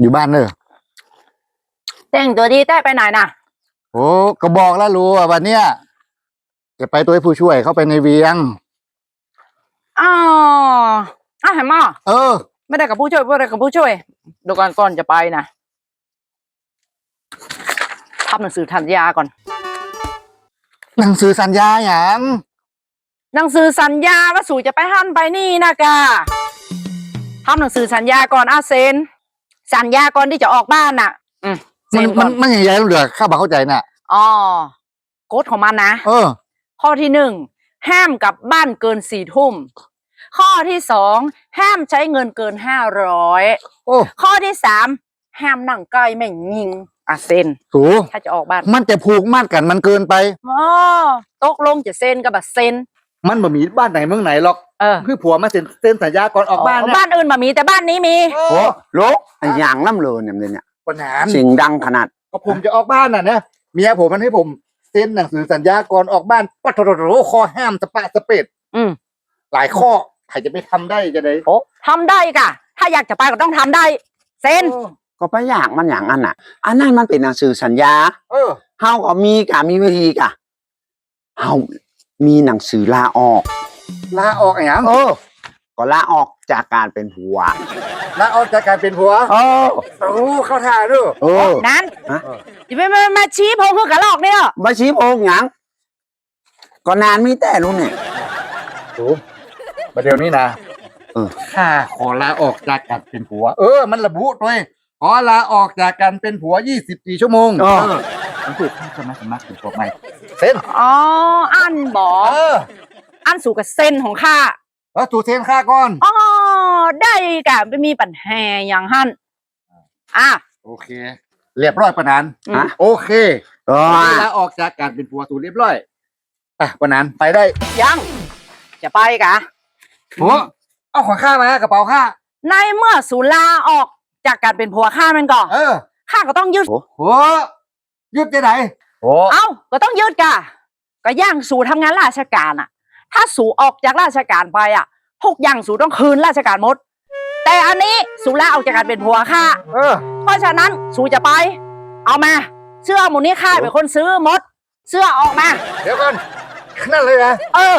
อยู่บ้านเนอะแต่งตัวดีแต่ไปไหนน่ะ โอ้ก็บอกแล้วรู้ว่าวันเนี้ยจะไปตัวให้ผู้ช่วยเข้าไปในเวียงอ๋ออะเห็นมั้ยเออ ไม่ได้กับผู้ช่วยไม่ได้กับผู้ช่วยเดูก่อนก่อนจะไปนะทำหนังสือทันยาก่อน หนังสือสัญญาอย่างหนังสือสัญญาว่าสู่จะไปหั่นไปนี่นะกาทำหนังสือสัญญาก่อนอาเซน สัญญาก่อนที่จะออกบ้านน่ะ อืมเซ็มันนก่มัอนนมันอย่างไรเหลือข้าบอกเข้าใจน่ะอ๋อกฎของมันนะเออ ข้อที่หนึ่งห้ามกลับบ้านเกินสี่ทุ่มข้อที่สองห้ามใช้เงินเกินห้าร้อยโอ้ข้อที่สามห้ามนั่งใกล้แม่งยิงอาเซนสูถ้าจะออกบ้าน มันจะผูกมัดกันมันเกินไปอ๋อตกลงจะเซ็นกับบัตเซ็นมันบ่มีบ้านไหนเมืองไหนหรอก เออ คือผัวมาเซ็นเซ็นสัญญาก่อนออกบ้านเนี่ยบ้านอื่นมามีแต่บ้านนี้มี โอ้โอ้ลูกไอ้อย่างน้ำเลยเนี่ยเนี่ยปัญหาเสียงดังขนาดก็ผมจะออกบ้านน่ะนะเมียผมมันให้ผมเซ็นหนังสือสัญญาก่อนออกบ้านปัดโถโถข้อห้ามสปะสเปดอืมหลายข้อใครจะไปทำได้จะได้โอ้ทำได้กะถ้าอยากจะไปก็ต้องทำได้ เซ็น ก็ไปอย่างมันอย่างอันน่ะ อันนั้นมันเป็นหนังสือสัญญาเออ เฮาก็มีกะมีวิธีกะเฮามีหนังสือลาออก ลาออกอย่างเออก็ลาออกจากการเป็นผัวลาออกจากการเป็นผัวเออโอ้เข้าท่าด้วยเออนั้นฮะจะไปมามาชี้โพงคือกระลอกเนี่ยมาชี้โพงหยังก็นานมีแต่รู้เนี่ยโอ้ประเดี๋ยวนี้นะเออข้าขอลาออกจากการเป็นผัว เออ มันระบุด้วยขอลาออกจากการเป็นผัว 24 ชั่วโมงเออมันถูกข้าสมัครสมัครเป็นผัวใหม่เซ็นอ๋ออันบอเอออันสู่กับเซ็นของข้าแล้วถูกเซ็นข้าก่อนอ๋อได้กะไม่มีปัญหาอย่างหันอะโอเค เรียบร้อยปะนันอืมโอเคเออลาออกจากการเป็นผัวสู่เรียบร้อยอะปะนันไปได้ยังจะไปกะผัวเอาของข้ามากระเป๋าข้าในเมื่อสุลาออกจากการเป็นผัวข้ามันก่อนเออข้าก็ต้องยึดผัวหยุดจะไหนโอ้เอ้าก็ต้องยึดกะ ก็ย่างสู่ทำงานราชการอะ ถ้าสู่ออกจากราชการไปอะทุกอย่างสู่ต้องคืนราชการหมด แต่อันนี้สู่ลาออกจากการเป็นผัวข้าเออ เพราะฉะนั้นสู่จะไป เอามา เสื้อหมูนี้ข้าเป็นคนซื้อหมด เสื้อออกมา เดี๋ยวก่อนนั่นเลยนะเออ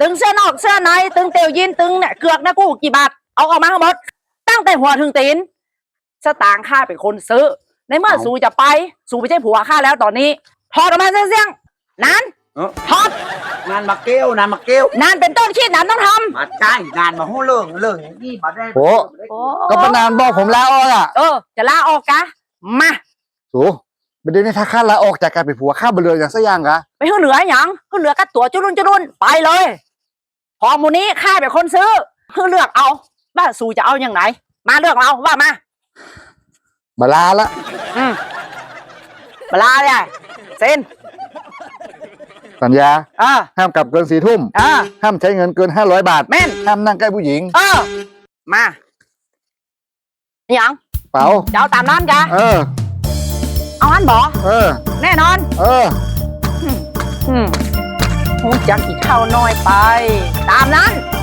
ตึงเสื้อนอกเสื้อในตึงเตียวยีนตึงเนี่ยเกือกนะกูกี่บาทเอาออกมาทั้งหมด ตั้งแต่หัวถึงตีนสตางค์ข้าเป็นคนซื้อ ในเมื่อเอาสู่จะไป สู่ไม่ใช่ผัวข้าแล้วตอนนี้ถอดออกมาเสียงๆนั้น เออถอดนานมาเกี้ยวนานมาเกี้ยวนั้นเป็นต้นคิดนั้นต้องทำมาใกล้นานมาหู้เรื่องเรื่องอย่างนี้มาได้โอ้ก็ปะนันบอกผมลาออกอะเออ จะลาออกกะมาโอ้ประเด็นนี้ถ้าข้าลาออกจากการเป็นผัวข้าบเรืออย่างสักอย่างกะไปหื้อเหลืออย่างหื้อเหลือกัดตัวจุรุนจุรุนไปเลยของหมูนี้ข้าเป็นคนซื้อหื้อเลือกเอาว่าสู่จะเอาอย่างไหน มาเลือกเอาว่ามาบาลาละอืมเวลาเนี่ยเซ็น สัญญาเออห้ามกลับเกินสี่ทุ่มเออห้ามใช้เงินเกินห้าร้อยบาท แม่นห้ามนั่งใกล้ผู้หญิง เออมาอหยังเป๋าจะเอาตามนั้นกะเออ เอาอันบอเออ แน่นอน เออ อืมหูจักกี่เท่าน้อยไป ตามนั้นเ